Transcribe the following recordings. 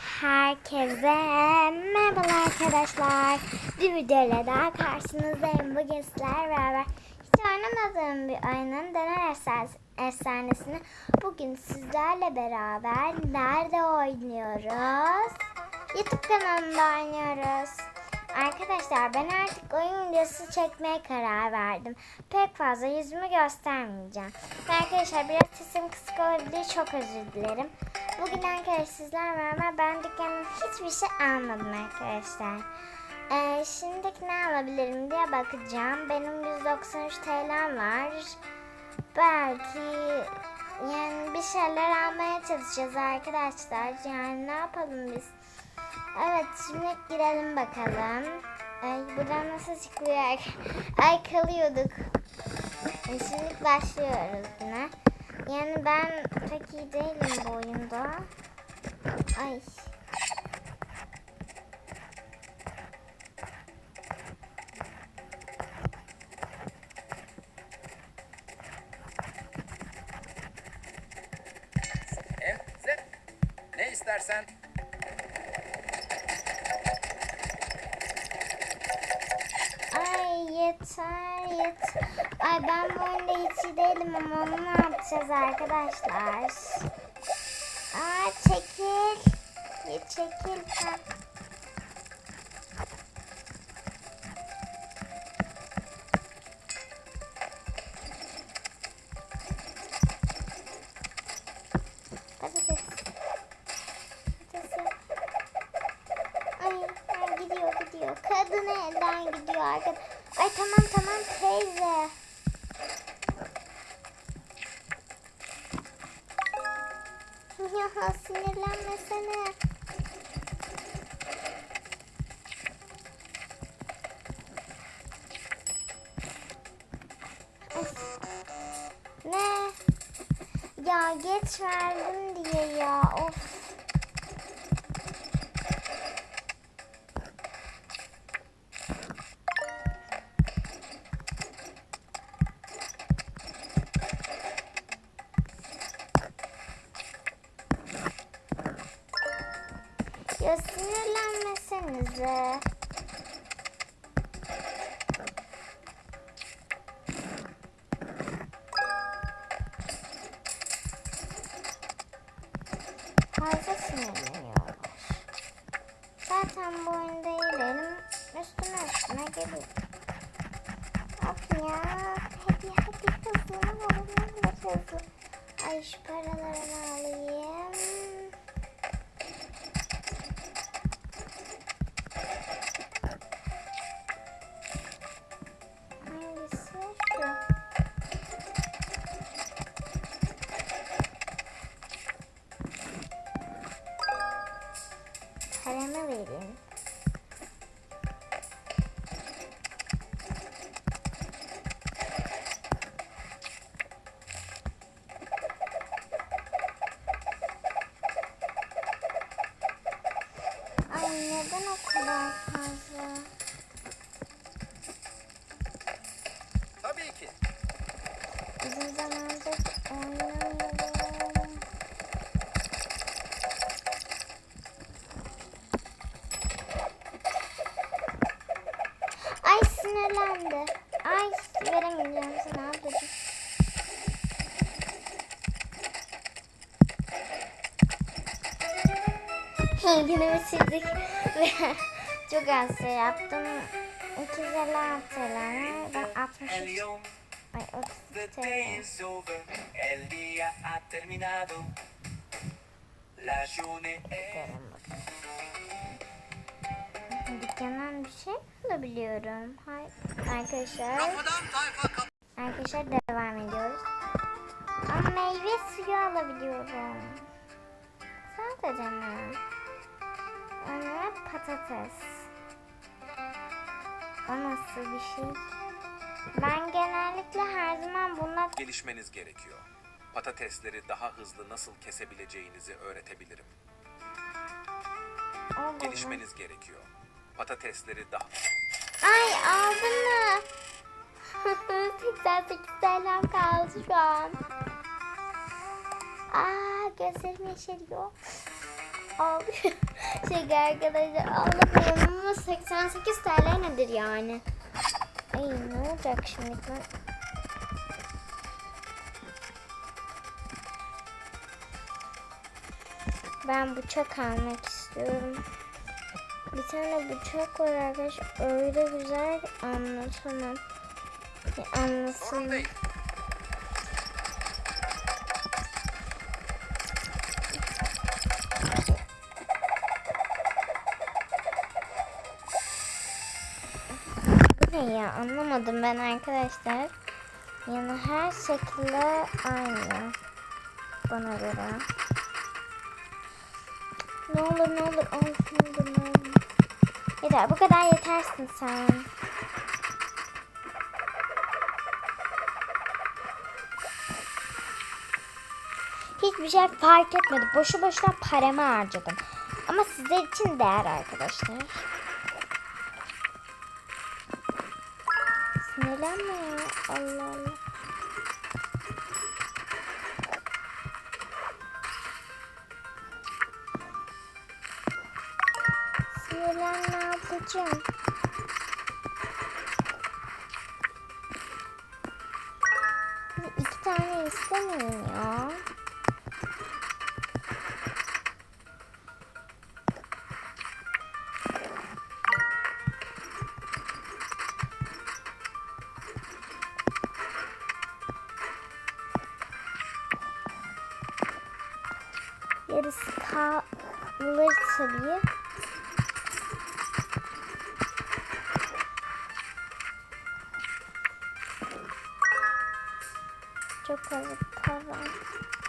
Herkese merhabalar arkadaşlar. Bir videoyla daha karşınızdayım. Bugün sizlerle beraber hiç oynamadığım bir oyunun Döner Efsane- Efsanesi'ni bugün sizlerle beraber nerede oynuyoruz? YouTube kanalında oynuyoruz. Arkadaşlar ben artık oyun videosu çekmeye karar verdim. Pek fazla yüzümü göstermeyeceğim. Arkadaşlar biraz sesim kısık olabilir. Çok özür dilerim. Bugün arkadaşlar sizlerle beraber ben dükkanın hiçbir şey almadım arkadaşlar. Ee, şimdiki ne alabilirim diye bakacağım. Benim 193 TL'm var. Belki yani bir şeyler almaya çalışacağız arkadaşlar. Yani ne yapalım biz? Evet şimdi girelim bakalım. Ay buradan nasıl çıkılıyor? Ay kalıyorduk. Şimdi başlıyoruz yine. Yani ben pek iyi değilim bu oyunda. Ay. Yeter yeter. Ay ben bu oyunda hiç iyi değilim ama onu ne yapacağız arkadaşlar? Aa çekil. Ya çekil. Ha. Gidiyor. Kadın elden gidiyor arkadaş. Ay tamam tamam teyze. Ya sinirlenmesene. Ne? Ya geç verdim diye ya. Of. Fazla sinirleniyorlar. Zaten bu oyunda iyilerim üstüne üstüne geliyor. Of ya. Hadi hadi hızlı olur hızlı. Ay şu paralarını alayım. Uzun zamandır oynamıyorum. Ay sinirlendi. Ay veremeyeceğim sana ablacığım. Günümü sildik ve çok az şey yaptım. 256 TL. Ben 63 El yom, Ay the 30 day is over, el día ha terminado. La journée est. Dükkandan bir şey alabiliyorum. Hay arkadaşlar. Arkadaşlar devam ediyoruz. Ama meyve suyu alabiliyorum. Sadece mi? Önüne patates. O nasıl bir şey? Ben genellikle her zaman bununla Gelişmeniz gerekiyor. Patatesleri daha hızlı nasıl kesebileceğinizi öğretebilirim. o buldum. Gelişmeniz gerekiyor. Patatesleri daha... Ay aldın mı? 88 TL'm kaldı şu an. Aa gözlerim yaşarıyor. ağlıyor. Şey arkadaşlar ama 88 TL nedir yani? Ay ne olacak şimdi ben? Ben bıçak almak istiyorum. Bir tane bıçak var arkadaşlar. Öyle güzel anlatamam. Anlasın. Ne ya anlamadım ben arkadaşlar. Yani her şekilde aynı. Bana göre. Ne olur ne olur ne olur. Yeter bu kadar yetersin sen. Hiçbir şey fark etmedi. Boşu boşuna paramı harcadım. Ama sizler için değer arkadaşlar. Sinirlenme ya. Allah Allah. Sinirlenme ablacığım. Bir İki tane istemiyorum ya. Çok az para.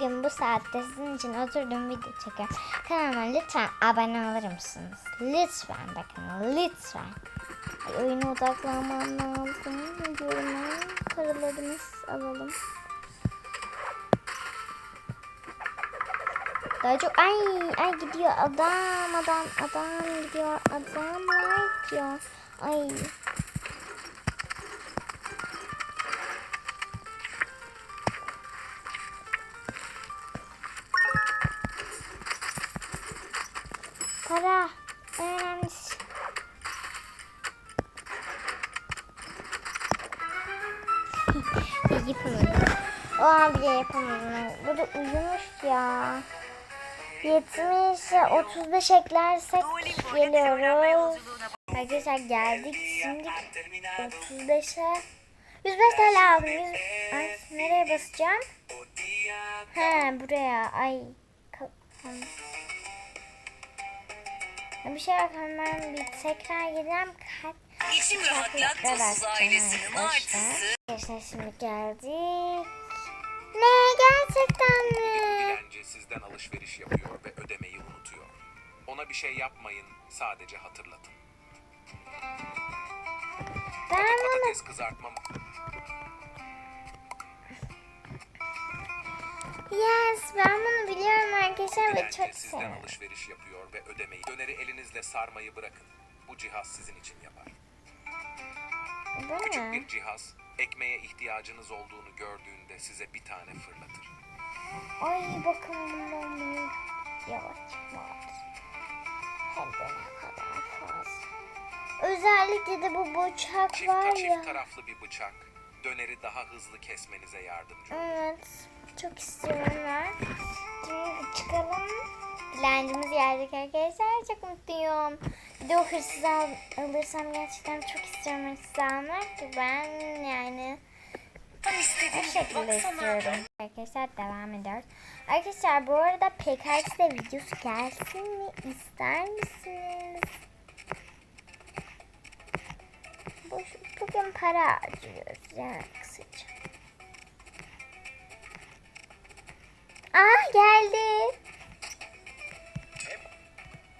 Bugün bu saatte sizin için oturdum video çekiyorum. Kanalıma lütfen abone olur musunuz? Lütfen bakın lütfen. Ay, oyuna odaklanmam lazım. Diyorum ben. Paralarımız alalım. Daha çok ay ay gidiyor adam adam adam gidiyor adamlar gidiyor. Ay yapamadım. O an bile yapamadım. Burada uyumuş ya. 70 35 eklersek geliyoruz. Arkadaşlar geldik. Şimdi Ha terminato 35'e 105 TL aldım. 100... Ay, nereye basacağım? He buraya. Ay. kafam. Bir şey yok hemen bir tekrar gireceğim. Kaç İçim rahat laktozsuz ailesinin artısı. Arkadaşlar şimdi geldik. Ne gerçekten mi? Dilenci sizden alışveriş yapıyor ve ödemeyi unutuyor. Ona bir şey yapmayın, sadece hatırlatın. Ben Patates kızartma yes ben bunu biliyorum arkadaşlar ve çok sizden seviyorum. alışveriş yapıyor ve ödemeyi. Döneri elinizle sarmayı bırakın. Bu cihaz sizin için yapar. Bu Küçük ne? bir cihaz, ekmeğe ihtiyacınız olduğunu gördüğünde size bir tane fırlatır. Ay bakın bundan büyük yavaş var. Hem de ne kadar fazla. Özellikle de bu bıçak Çift, var çift ya. taraflı bir bıçak, döneri daha hızlı kesmenize yardımcı olur. Evet. Çok istiyorum ben. Şimdi çıkalım. Dilencimiz geldik arkadaşlar. Çok mutluyum. Bir de o hırsızı al, alırsam gerçekten çok istiyorum hırsızı almak ki ben yani bu şekilde istiyorum. Arkadaşlar devam ediyoruz. Arkadaşlar bu arada PKX'de videosu gelsin mi ister misiniz? Boş, bugün para harcıyoruz yani geldi.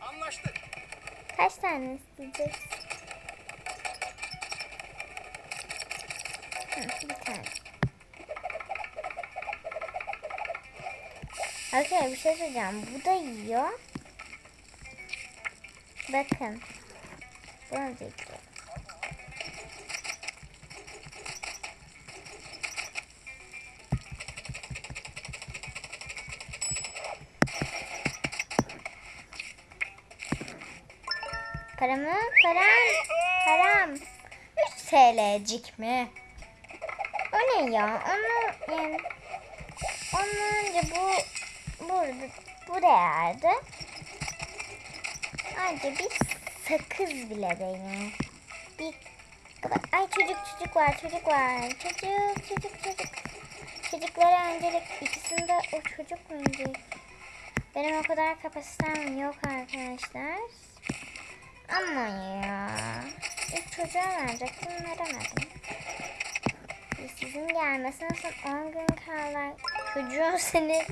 Anlaştık. Kaç tane isteyeceğiz? Hı, Bir tane. Arkadaşlar bir şey söyleyeceğim. Bu da yiyor. Bakın. Bunu da Paramı? Param. Param. 3 TL'cik mi? O ne ya? Onu yani onun önce bu bu bu değerdi. Ayrıca bir sakız bile değil. Bir ay çocuk çocuk var çocuk var çocuk çocuk çocuk çocuklara öncelik ikisinde o çocuk öncelik benim o kadar kapasitem yok arkadaşlar ama ya. İlk çocuğa verecektim veremedim. Sizin gelmesine son 10 gün kaldı. Çocuğun seni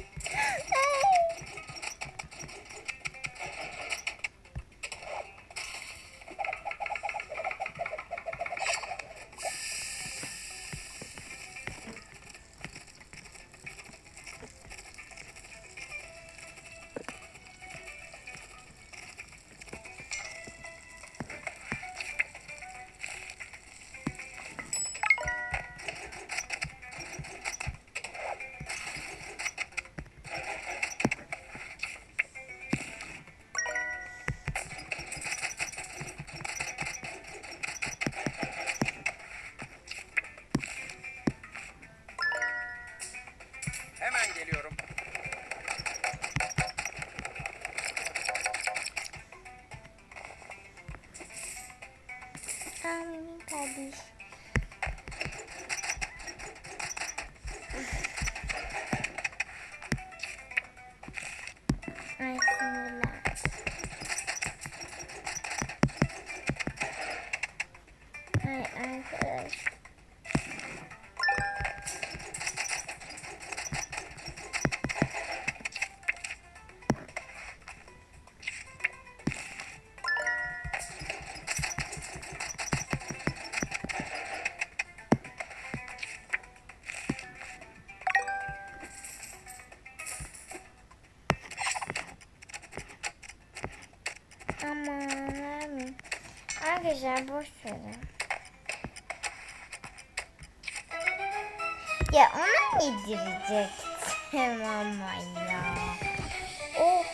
güzel boş verin. Ya ona yedirecektim ama ya. Oh.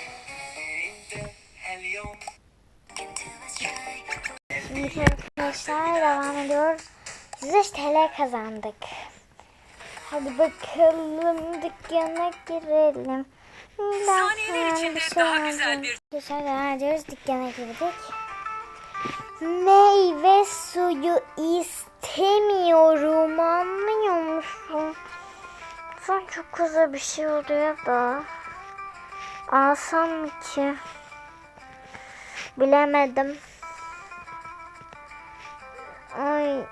Şimdi arkadaşlar devam ediyoruz. 105 TL kazandık. Hadi bakalım dükkana girelim. Ben Saniyeler içinde şey daha güzel bir... Arkadaşlar ediyoruz. Dükkana girdik. Meyve suyu istemiyorum. Anlıyor musun? Son çok güzel bir şey oluyor da. Alsam mı ki? Bilemedim. Ay.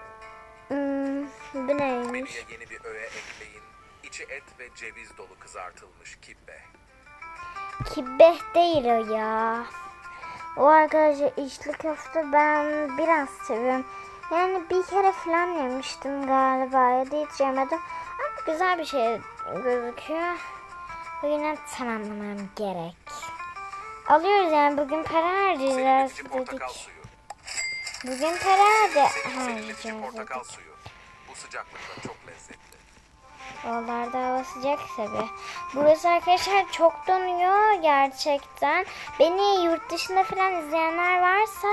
Hmm, bu neymiş? Menüye yeni bir öğe ekleyin. İçi et ve ceviz dolu kızartılmış kibbe. Kibbeh değil o ya. O arkadaşlar içli köfte ben biraz seviyorum. Yani bir kere falan yemiştim galiba ya da hiç yemedim. Ama güzel bir şey gözüküyor. Bugün tamamlamam gerek. Alıyoruz yani bugün para harcayacağız dedik. Bugün para harcayacağız dedik. Bu sıcaklıkta çok lezzetli. Oralarda hava sıcak tabi. Burası arkadaşlar çok donuyor gerçekten. Beni yurt dışında falan izleyenler varsa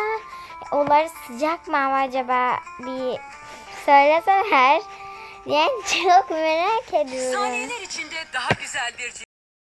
onları sıcak mı acaba bir söyleseler. Yani çok merak ediyorum. Saniyeler içinde daha güzel bir